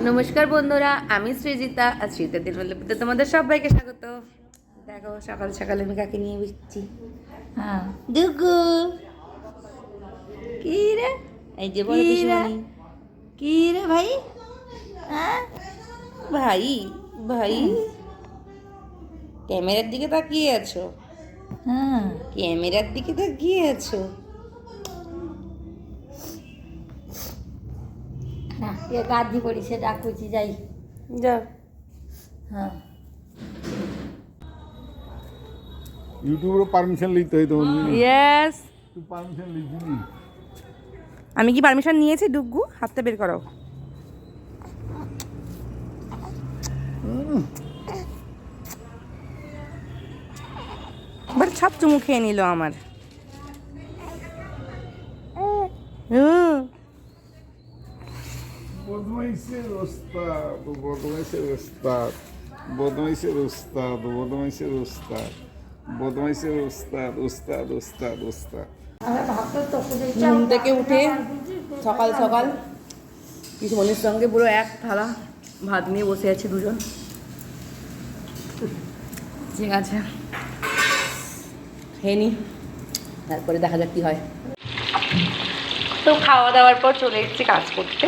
নমস্কার বন্ধুরা আমি সৃজিতা আর সৃজিতা দিনমল্লিতে তোমাদের সবাইকে স্বাগত। দেখো সকাল সকাল আমি কাকে নিয়ে বসছি হ্যাঁ। দুগু। কি রে? এই যে বড় কি কি রে ভাই? হ্যাঁ? ভাই ভাই। ক্যামেরার দিকে তাকিয়ে আছো? হ্যাঁ। ক্যামেরার দিকে তাকিয়ে আছো? না এ গাদি করি সে ডাকুছি যাই। যাও। হ্যাঁ। ইউটিউবের পারমিশন নিতে হয় তোমার ইয়েস পারমিশন লিখিনি আমি কি পারমিশন নিয়েছি? ডুগু হাতটা বের করো এবার ছাপ চুমু খেয়ে নিল আমার। বদমাইশের ওস্তাদ বদমাইশের ওস্তাদ বদমাইশের ওস্তাদ বদমাইশের ওস্তাদ বদমাইশের ওস্তাদ ওস্তাদ ওস্তাদ ওস্তাদ। আমার ভাবতে তো শুধু ঘুম থেকে উঠে সকাল সকাল পিসমনির সঙ্গে পুরো এক থালা ভাত নিয়ে বসে আছে দুজন। ঠিক আছে। খেয়ে তারপরে দেখা যাক কি হয়। তো খাওয়া দাওয়ার পর চলে এসেছি কাজ করতে।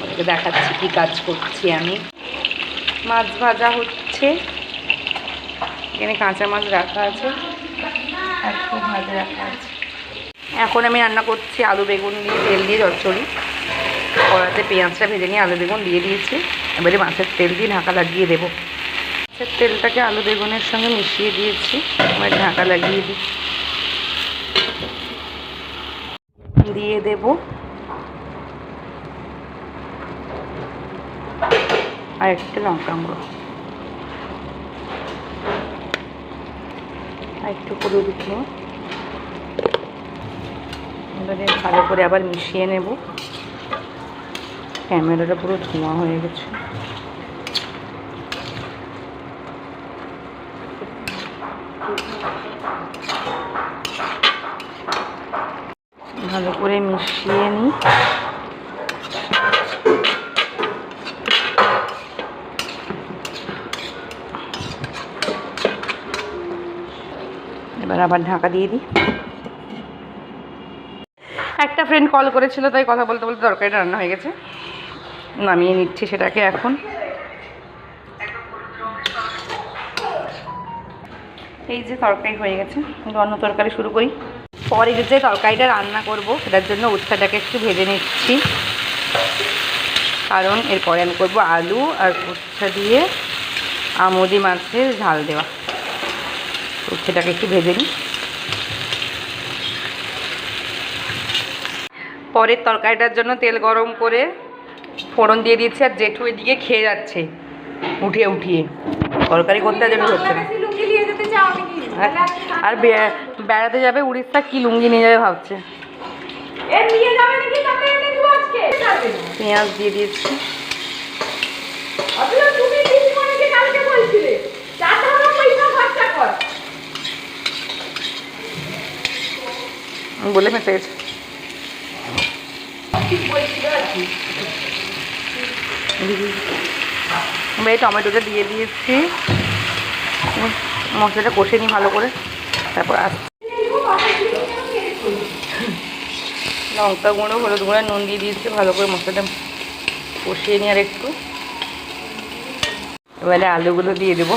ওদেরকে দেখাচ্ছি কি কাজ করছি আমি। মাছ ভাজা হচ্ছে। এখানে কাঁচা মাছ রাখা আছে। ভাজা রাখা আছে। এখন আমি রান্না করছি আলু বেগুন দিয়ে তেল দিয়ে চচ্চড়ি। কড়াতে পেঁয়াজটা ভেজে নিয়ে আলু বেগুন দিয়ে দিয়েছি। এবারে মাছের তেল দিয়ে ঢাকা লাগিয়ে দেবো। তেলটাকে আলু বেগুনের সঙ্গে মিশিয়ে দিয়েছি। এবার ঢাকা লাগিয়ে দিই। দিয়ে দেব আর একটা লঙ্কা গুঁড়ো। আর একটু গুঁড়ো। এবারে ভালো করে আবার মিশিয়ে নেব। ক্যামেরাটা পুরো ধোঁয়া হয়ে গেছে। ভালো করে মিশিয়ে নিই। এবার আবার ঢাকা দিয়ে দিই। একটা ফ্রেন্ড কল করেছিল, তাই কথা বলতে বলতে তরকারিটা রান্না হয়ে গেছে। নামিয়ে নিচ্ছি সেটাকে এখন। এই যে তরকারি হয়ে গেছে, অন্য তরকারি শুরু করি। পরে যে তরকারিটা রান্না করব, সেটার জন্য উচ্ছাটাকে একটু ভেজে নিচ্ছি। কারণ এরপরে আমি করব আলু আর উচ্ছা দিয়ে আমুদি মাছের ঝাল দেওয়া। উচ্ছেটাকে একটু ভেজে নিই। পরের তরকারিটার জন্য তেল গরম করে ফোড়ন দিয়ে দিয়েছি আর জেঠু এদিকে খেয়ে যাচ্ছে, উঠিয়ে উঠিয়ে। তরকারি করতে জন্য হচ্ছে না। আর- আর বে- বেড়াতে যাবে উড়িষ্যা কি লুঙ্গি নিয়ে যাবে ভাবছে। পেঁয়াজ দিয়ে দিয়েছি। বলে এবার এই টমেটোটা দিয়ে দিয়েছি। মশলাটা কষে নিই ভালো করে, তারপর আসছি লঙ্কা গুঁড়ো, হলুদ গুঁড়ো, নুন দিয়ে দিয়েছি, ভালো করে মশলাটা কষিয়ে নিই আর একটু। এবারে আলুগুলো দিয়ে দেবো।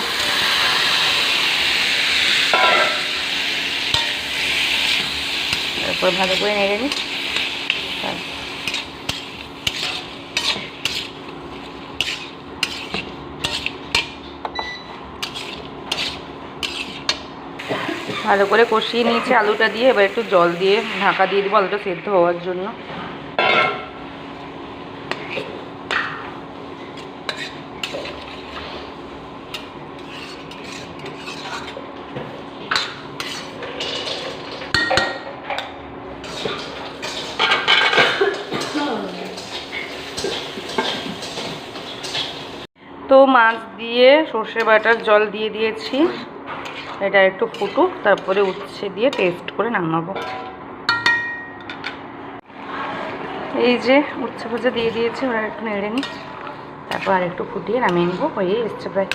তারপর ভালো করে নেড়ে নিই। ভালো করে কষিয়ে নিয়েছি আলুটা দিয়ে, এবার একটু জল দিয়ে ঢাকা দিয়ে দিব আলুটা সেদ্ধ হওয়ার জন্য। তো মাছ দিয়ে সর্ষে বাটার জল দিয়ে দিয়েছি। এটা একটু ফুটুক, তারপরে উচ্ছে দিয়ে টেস্ট করে নামাবো। এই যে উচ্ছে ভাজা দিয়ে দিয়েছে, ওরা একটু নেড়ে নি তারপর আর একটু ফুটিয়ে নামিয়ে নিবো, হয়ে এসছে প্রায়।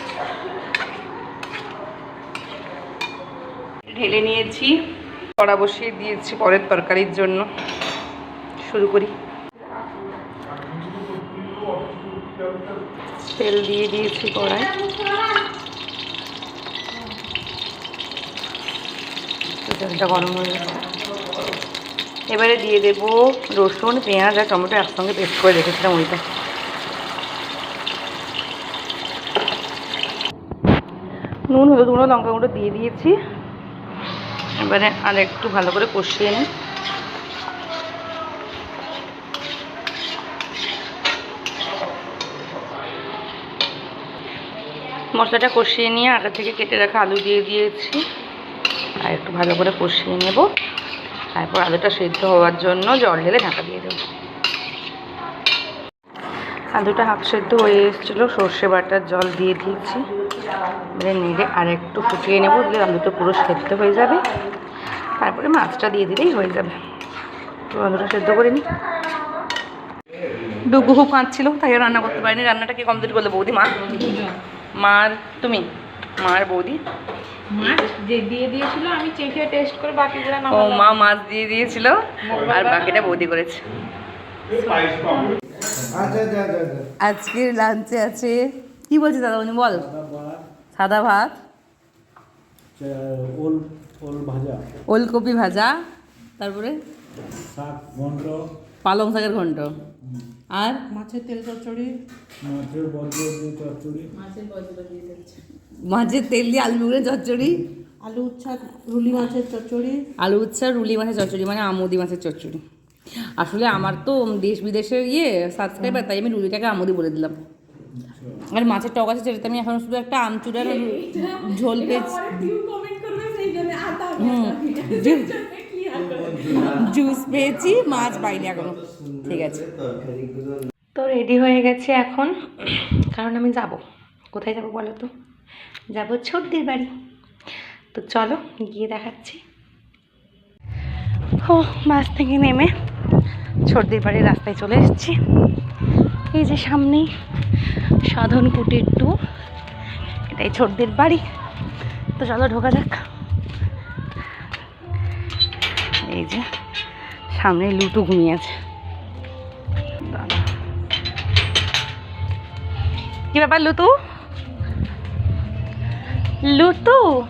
ঢেলে নিয়েছি, কড়া বসিয়ে দিয়েছি পরের তরকারির জন্য। শুরু করি। তেল দিয়ে দিয়েছি কড়াই। তেলটা গরম হয়ে গেছে এবারে দিয়ে দেব রসুন, পেঁয়াজ আর টমেটো একসঙ্গে পেস্ট করে রেখেছিলাম ওইটা। নুন, হলুদ গুঁড়ো, লঙ্কা গুঁড়ো দিয়ে দিয়েছি। এবারে আর একটু ভালো করে কষিয়ে নিই। মশলাটা কষিয়ে নিয়ে আগে থেকে কেটে রাখা আলু দিয়ে দিয়েছি। আর একটু ভালো করে কষিয়ে নেব। তারপর আলুটা সেদ্ধ হওয়ার জন্য জল ঢেলে ঢাকা দিয়ে দেবো। আলুটা হাফ সেদ্ধ হয়ে এসেছিল, সর্ষে বাটার জল দিয়ে দিয়েছি। এবারে নেড়ে আর একটু ফুটিয়ে নেব, দিলে আলুটা পুরো সেদ্ধ হয়ে যাবে। তারপরে মাছটা দিয়ে দিলেই হয়ে যাবে। তো আলুটা সেদ্ধ করে নিই ডুগু খুব কাঁদছিল, তাই রান্না করতে পারিনি। রান্নাটা কি কমপ্লিট করলে বৌদি? মা? মার, তুমি? মার বৌদি? মাছ যে দিয়ে দিয়েছিল আমি চেখে টেস্ট করে বাকিগুলো না ও মা মাছ দিয়ে দিয়েছিল আর বাকিটা বৌদি করেছে। আজকের লাঞ্চে আছে কি বলছিস দাদা উনি বল। সাদা ভাত। ওল ওল ভাজা। ওলকপি ভাজা তারপরে পালং শাকের ঘন্ট। আর? মাছের তেল চচ্চড়ি। মাছের বজ্র দিয়ে চচ্চড়ি। মাছের তেল দিয়ে আলু মুগের চচ্চড়ি? আলু উচ্ছা রুলি মাছের চচ্চড়ি। আলু উচ্ছা রুলি মাছের চচ্চড়ি মানে আমুদি মাছের চচ্চড়ি। আসলে আমার তো দেশ বিদেশের ইয়ে সাবস্ক্রাইবার তাই আমি রুলিটাকে আমুদি বলে দিলাম। আর মাছের টক আছে যেটাতে আমি এখন শুধু একটা আমচুড়ার ঝোল পেয়েছি। হুম জুস পেয়েছি মাছ পাইনি এখনও। ঠিক আছে। তো রেডি হয়ে গেছে এখন কারণ আমি যাব। কোথায় যাব বলো তো? যাব ছোটদের বাড়ি। তো চলো গিয়ে দেখাচ্ছি। ও, বাস থেকে নেমে ছোটদের বাড়ির রাস্তায় চলে এসেছি। এই যে সামনেই সাধন কুটির টু, এটাই ছোটদের বাড়ি। তো চলো ঢোকা যাক। এই যে সামনে লুটু ঘুমিয়ে আছে। কি ব্যাপার লুতু লুতু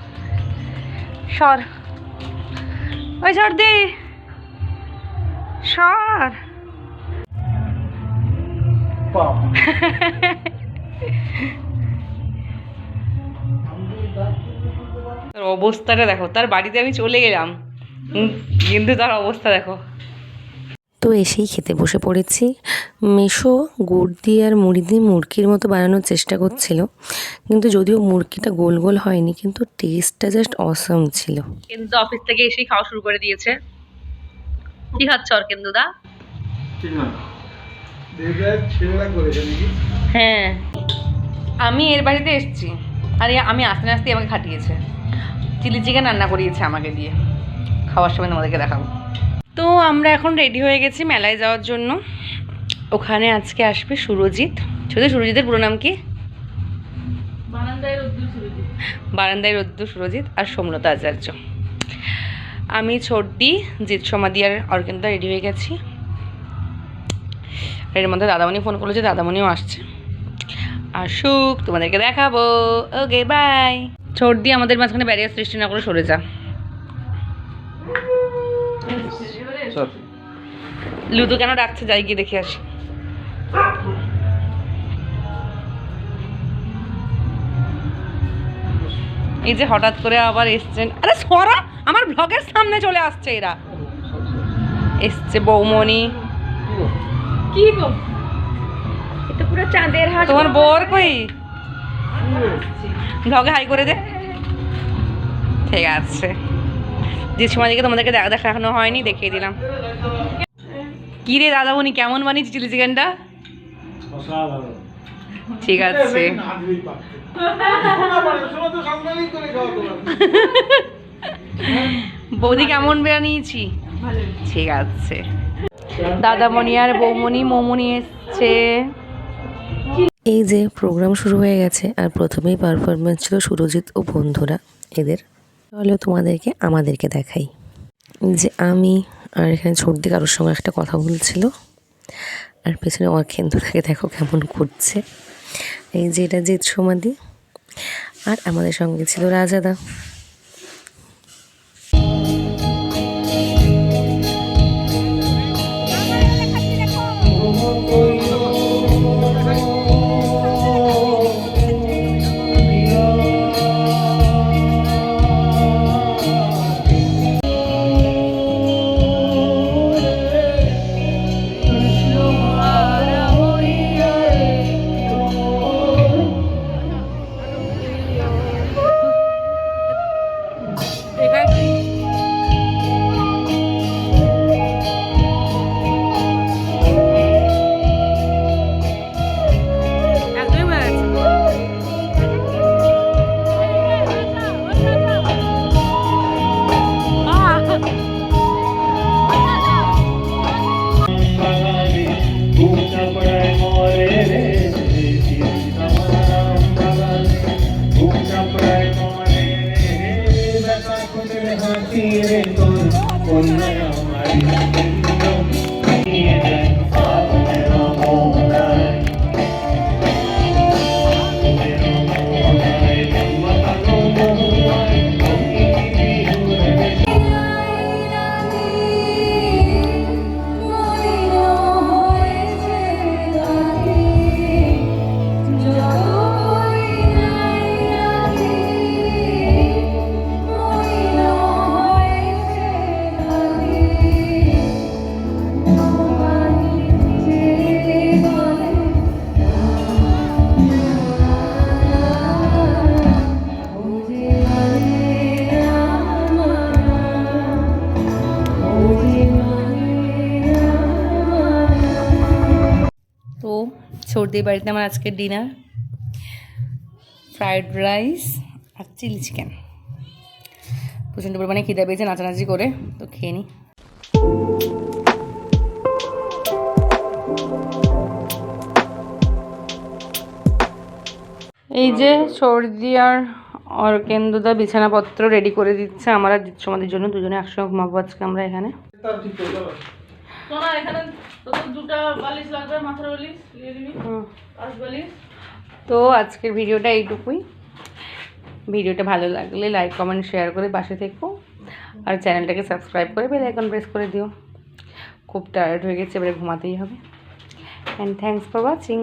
সর। ওই সর্দি সর। অবস্থাটা দেখো, তার বাড়িতে আমি চলে গেলাম। কিন্তু তার অবস্থা দেখো। তো এসেই খেতে বসে পড়েছি। মেশো গুড় দিয়ে আর মুড়ি দিয়ে মুরগির মতো বানানোর চেষ্টা করছিল। কিন্তু যদিও মুরগিটা গোল গোল হয়নি কিন্তু টেস্টটা জাস্ট অসম ছিল। কিন্তু অফিস থেকে এসেই খাওয়া শুরু করে দিয়েছে। কি খাচ্ছ আর করেছে নাকি? হ্যাঁ। আমি এর বাড়িতে এসেছি। আর আমি আস্তে আস্তে আমাকে খাটিয়েছে। চিলি চিকেন রান্না করিয়েছে আমাকে দিয়ে। খাওয়ার সময় তোমাদেরকে দেখাবো। তো আমরা এখন রেডি হয়ে গেছি মেলায় যাওয়ার জন্য। ওখানে আজকে আসবে সুরজিৎ। শুধু সুরজিতের পুরো নাম কি? বারান্দায় রদ্দু সুরজিৎ। আর সোমলতা আচার্য। আমি ছোটদি জিৎ সমাধি আর অর্কেন্দা রেডি হয়ে গেছি। এর মধ্যে দাদামণি ফোন করল যে দাদামণিও আসছে। আসুক তোমাদেরকে দেখাবো। ওকে বাই ছোটদি আমাদের মাঝখানে ব্যারিয়ার সৃষ্টি না করে সরে যা। লুতু কেন ডাকছে? যাই গিয়ে দেখে আসি। এই যে হঠাৎ করে আবার এসছেন। আরে সরা আমার ব্লগের সামনে চলে আসছে এরা। এসছে বৌমণি। কি গো এটা পুরো চাঁদের হাট। তোমার বর কই? ব্লগে হাই করে দে। ঠিক আছে। যে সময় দিকে তোমাদেরকে দেখা দেখানো হয়নি দেখিয়ে দিলাম। কি রে দাদামণি কেমন বানিয়েছি চিলি চিকেনটা? ঠিক আছে। করে বৌদি কেমন বানিয়েছি? ঠিক আছে। দাদামণি আর বৌমণি মোমনি এসছে। এই যে প্রোগ্রাম শুরু হয়ে গেছে আর প্রথমেই পারফরমেন্স ছিল সুরজিৎ ও বন্ধুরা। এদের তাহলে তোমাদেরকে আমাদেরকে দেখাই। যে আমি আর এখানে ছোটদি কারোর সঙ্গে একটা কথা বলছিল। আর পেছনে অর্কেন্দ্রটাকে দেখো কেমন করছে। এই যে এটা জিৎ সমাধি আর আমাদের সঙ্গে ছিল রাজাদা। তো সর্দির বাড়িতে আমার আজকের ডিনার ফ্রায়েড রাইস আর চিলি চিকেন প্রচণ্ড পরিমাণে খিদে পেয়েছে নাচানাচি করে, তো খেয়ে নিই এই যে সর্দি আর অর্কেন্দুদা বিছানাপত্র রেডি করে দিচ্ছে আমার আর সমাদের জন্য, দুজনে একসঙ্গে ঘুমাবো আজকে আমরা এখানে। সোনা এখানে তোদের দুটা বালিশ লাগবে মাথার বালিশ নিয়ে নিবি। পাঁচ বালিশ। তো আজকের ভিডিওটা এইটুকুই। ভিডিওটা ভালো লাগলে লাইক কমেন্ট শেয়ার করে পাশে থেকো। আর চ্যানেলটাকে সাবস্ক্রাইব করে বেল আইকন প্রেস করে দিও। খুব টায়ার্ড হয়ে গেছে এবারে ঘুমাতেই হবে। And thanks for watching